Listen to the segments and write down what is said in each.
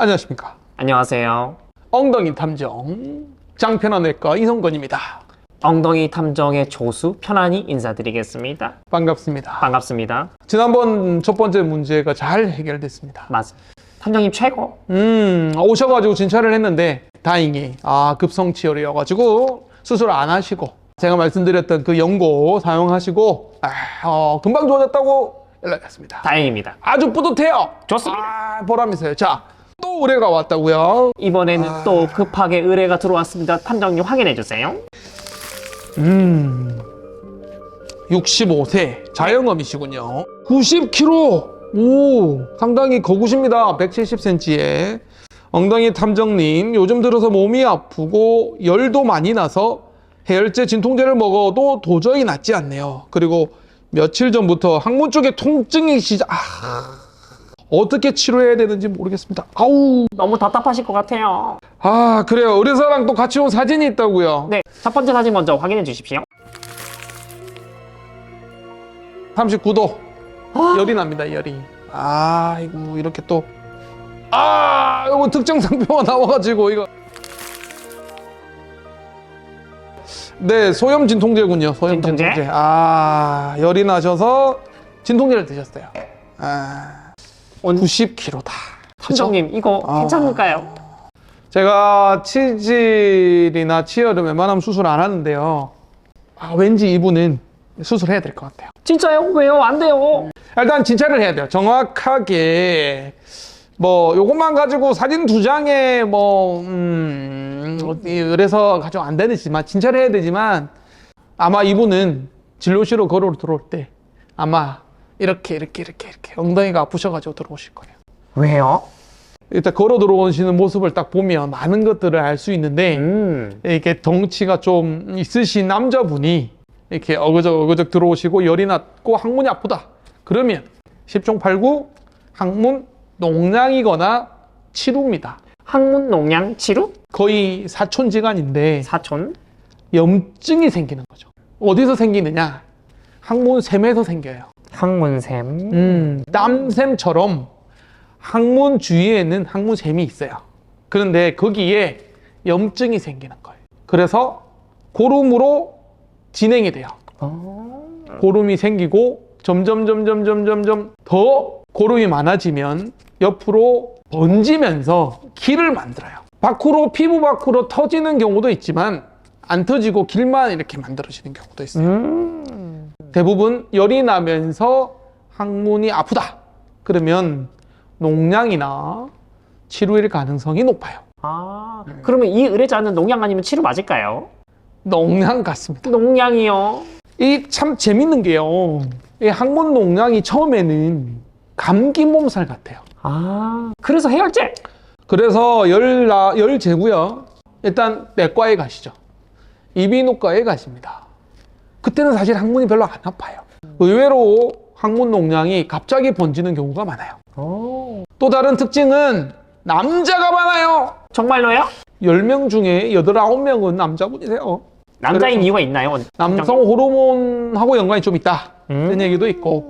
안녕하십니까. 안녕하세요. 엉덩이 탐정 장편환외과 이성건입니다. 엉덩이 탐정의 조수 편안히 인사드리겠습니다. 반갑습니다. 반갑습니다. 지난번 첫 번째 문제가 잘 해결됐습니다. 맞습니다. 탐정님 최고. 음, 오셔가지고 진찰을 했는데 다행히 아 급성치열이어가지고 수술 안 하시고 제가 말씀드렸던 그 연고 사용하시고 아, 어, 금방 좋아졌다고 연락했습니다. 다행입니다. 아주 뿌듯해요. 좋습니다. 아, 보람 있어요. 자, 또 의뢰가 왔다고요. 이번에는 또 급하게 의뢰가 들어왔습니다. 탐정님 확인해 주세요. 음, 65세 자영업이시군요. 90kg. 오, 상당히 거구십니다. 170cm에. 엉덩이 탐정님, 요즘 들어서 몸이 아프고 열도 많이 나서 해열제 진통제를 먹어도 도저히 낫지 않네요. 그리고 며칠 전부터 항문 쪽에 통증이 시작. 아, 어떻게 치료해야 되는지 모르겠습니다. 아우. 너무 답답하실 것 같아요. 아, 그래요. 의뢰사랑 또 같이 온 사진이 있다고요. 네, 첫 번째 사진 먼저 확인해 주십시오. 39도 열이 납니다 열이 아이고 이렇게 또 아 이거 특정 상표가 나와가지고 이거 네 소염 진통제군요 소염 진통제? 진통제, 아 열이 나셔서 진통제를 드셨어요 아 온 90kg다 탐정님 이거 아. 괜찮을까요? 제가 치질이나 치열은 웬만하면 수술 안 하는데요 아 왠지 이분은 수술해야 될 것 같아요 진짜요? 왜요? 안 돼요. 일단 진찰을 해야 돼요. 정확하게 뭐 요것만 가지고 사진 두 장에 뭐 음, 그래서 가지고 안 되지만 진찰을 해야 되지만 아마 이분은 진료실로 걸어 들어올 때 아마 이렇게 이렇게 이렇게 이렇게 엉덩이가 아프셔가지고 들어오실 거예요. 왜요? 일단 걸어 들어오시는 모습을 딱 보면 많은 것들을 알 수 있는데 음. 이렇게 덩치가 좀 있으신 남자분이 이렇게 어그적 어그적 들어오시고 열이 났고 항문이 아프다. 그러면 10종 8구 항문 농량이거나 치루입니다. 항문 농양 치료? 거의 사촌지간인데 사촌? 염증이 생기는 거죠. 어디서 생기느냐? 항문 샘에서 생겨요. 항문샘. 음, 땀샘처럼 항문 주위에는 항문샘이 있어요. 그런데 거기에 염증이 생기는 거예요. 그래서 고름으로 진행이 돼요. 어. 고름이 생기고 점점 점 점 점 점 점 점 더 고름이 많아지면 옆으로 번지면서 길을 만들어요. 밖으로 피부 밖으로 터지는 경우도 있지만 안 터지고 길만 이렇게 만들어지는 경우도 있어요. 음. 대부분 열이 나면서 항문이 아프다. 그러면 농량이나 치료일 가능성이 높아요. 아, 그러면 이 의뢰자는 농양 아니면 치료 맞을까요? 농량 같습니다. 농양이요. 이 참 재밌는 게요. 이 항문 농량이 처음에는 감기 몸살 같아요. 아, 그래서 해열제. 그래서 열, 나, 열 재고요. 일단 내과에 가시죠. 이비인후과에 가십니다. 그때는 사실 항문이 별로 안 아파요. 의외로 항문 농량이 갑자기 번지는 경우가 많아요. 오. 또 다른 특징은 남자가 많아요. 정말로요? 10명 중에 8, 9명은 남자분이세요. 남자인 이유가 있나요? 남성 호르몬하고 연관이 좀 있다. 음. 이런 얘기도 있고,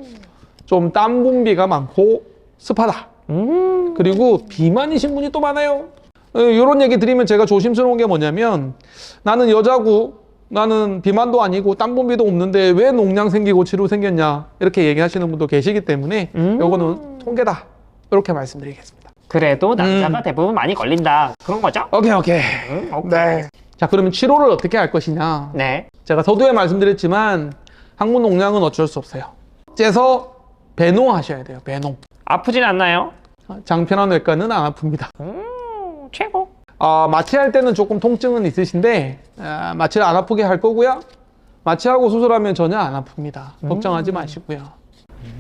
좀 땀 분비가 많고 습하다. 음. 그리고 비만이신 분이 또 많아요. 이런 얘기 드리면 제가 조심스러운 게 뭐냐면 나는 여자고 나는 비만도 아니고 땀 분비도 없는데 왜 농량 생기고 치료 생겼냐 이렇게 얘기하시는 분도 계시기 때문에 음. 요거는 통계다 이렇게 말씀드리겠습니다. 그래도 남자가 음. 대부분 많이 걸린다. 그런 거죠? 오케이 오케이. 음, 오케이. 네. 자 그러면 치료를 어떻게 할 것이냐? 네. 제가 서두에 말씀드렸지만 항문 농량은 어쩔 수 없어요. 째서 배농하셔야 돼요. 배농. 아프진 않나요? 장편환 외과는 안 아픕니다. 음, 아, 마취할 때는 조금 통증은 있으신데 아, 마취를 안 아프게 할 거고요. 마취하고 수술하면 전혀 안 아픕니다. 걱정하지 마시고요.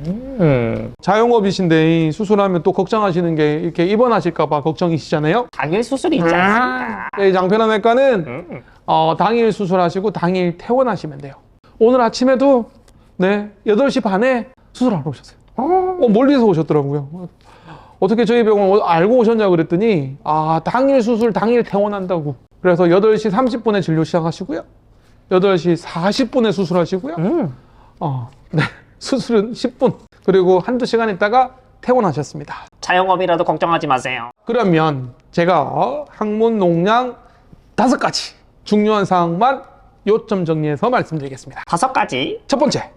음. 자영업이신데 수술하면 또 걱정하시는 게 이렇게 입원하실까봐 걱정이시잖아요. 당일 수술이 있지 않습니까? 이 장편환 외과는 음. 어, 당일 수술하시고 당일 퇴원하시면 돼요. 오늘 아침에도 네 8시 반에 수술하러 오셨어요. 어. 어, 멀리서 오셨더라고요. 어떻게 저희 병원 알고 오셨냐 그랬더니 아 당일 수술 당일 퇴원한다고 그래서 8시 30분에 진료 시작하시고요 8시 40분에 수술하시고요 음. 어, 네. 수술은 10분 그리고 한두 시간 있다가 퇴원하셨습니다 자영업이라도 걱정하지 마세요. 그러면 제가 학문 농량 다섯 가지 중요한 사항만 요점 정리해서 말씀드리겠습니다. 다섯 가지. 첫 번째,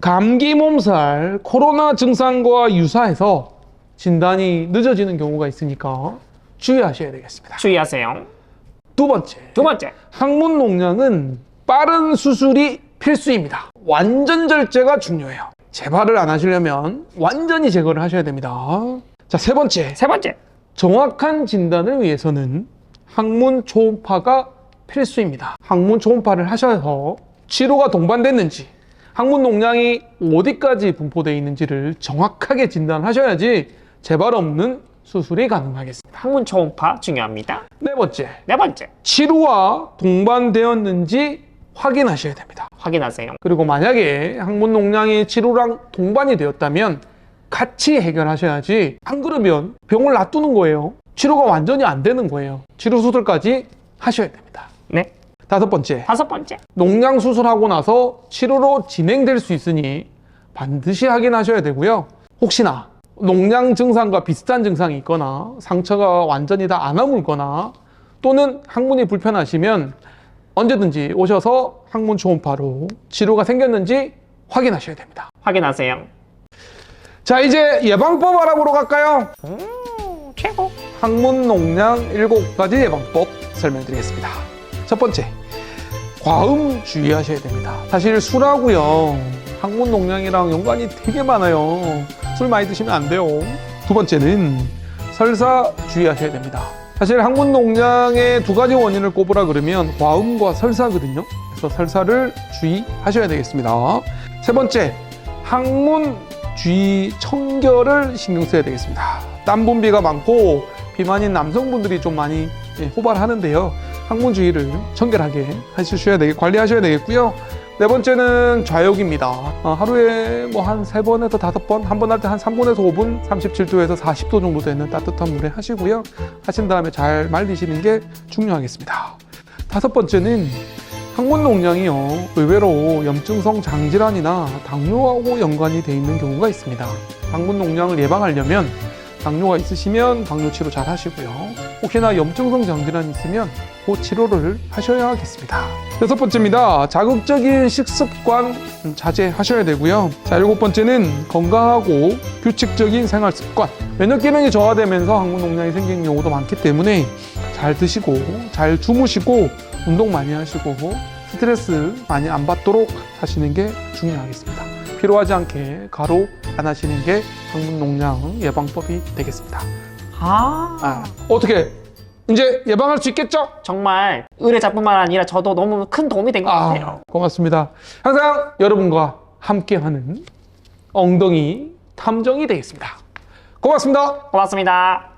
감기 몸살, 코로나 증상과 유사해서 진단이 늦어지는 경우가 있으니까 주의하셔야 되겠습니다. 주의하세요. 두 번째, 두 번째. 항문 농량은 빠른 수술이 필수입니다. 완전 절제가 중요해요. 재발을 안 하시려면 완전히 제거를 하셔야 됩니다. 자, 세 번째, 세 번째. 정확한 진단을 위해서는 항문 초음파가 필수입니다. 항문 초음파를 하셔서 치료가 동반됐는지, 항문 농량이 어디까지 분포되어 있는지를 정확하게 진단하셔야지 재발 없는 수술이 가능하겠습니다. 항문 초음파 중요합니다. 네 번째, 네 번째. 치료와 동반되었는지 확인하셔야 됩니다. 확인하세요. 그리고 만약에 항문 농량이 치료랑 동반이 되었다면 같이 해결하셔야지 안 그러면 병을 놔두는 거예요. 치료가 완전히 안 되는 거예요. 치료 수술까지 하셔야 됩니다. 네. 다섯 번째, 다섯 번째. 농량 수술하고 나서 치료로 진행될 수 있으니 반드시 확인하셔야 되고요. 혹시나 농량 증상과 비슷한 증상이 있거나 상처가 완전히 다 안 아물거나 또는 항문이 불편하시면 언제든지 오셔서 항문 초음파로 치료가 생겼는지 확인하셔야 됩니다. 확인하세요. 자, 이제 예방법 알아보러 갈까요? 음, 최고. 항문 농량 7가지 예방법 설명드리겠습니다. 첫 번째, 과음 주의하셔야 됩니다. 사실 술하고요, 항문 농량이랑 연관이 되게 많아요. 술 많이 드시면 안 돼요. 두 번째는 설사 주의하셔야 됩니다. 사실 항문 농량의 두 가지 원인을 꼽으라 그러면 과음과 설사거든요. 그래서 설사를 주의하셔야 되겠습니다. 세 번째, 항문 주위 청결을 신경 써야 되겠습니다. 땀 분비가 많고 비만인 남성분들이 좀 많이 예, 호발하는데요. 항문 주위를 청결하게 하셔야 되겠, 관리하셔야 되겠고요. 네 번째는 좌욕입니다. 어, 하루에 뭐 한 세 번에서 다섯 번, 한 번 할 때한 3분에서 5분, 37도에서 40도 정도 되는 따뜻한 물에 하시고요. 하신 다음에 잘 말리시는 게 중요하겠습니다. 다섯 번째는 항문 농량이요 의외로 염증성 장질환이나 당뇨하고 연관이 돼 있는 경우가 있습니다. 항문 농량을 예방하려면 당뇨가 있으시면 당뇨 치료 잘 하시고요. 혹시나 염증성 장질환이 있으면 그 치료를 하셔야겠습니다. 여섯 번째입니다. 자극적인 식습관 자제하셔야 되고요. 자, 일곱 번째는 건강하고 규칙적인 생활 습관. 면역 기능이 저하되면서 항문 농량이 생기는 경우도 많기 때문에 잘 드시고 잘 주무시고 운동 많이 하시고 스트레스 많이 안 받도록 하시는 게 중요하겠습니다. 필요하지 않게 가로 안 하시는 게 항문 농량 예방법이 되겠습니다. 아. 아, 어떻게 이제 예방할 수 있겠죠? 정말 의뢰자뿐만 아니라 저도 너무 큰 도움이 된 것 같아요. 아, 고맙습니다. 항상 여러분과 함께하는 엉덩이 탐정이 되겠습니다. 고맙습니다. 고맙습니다.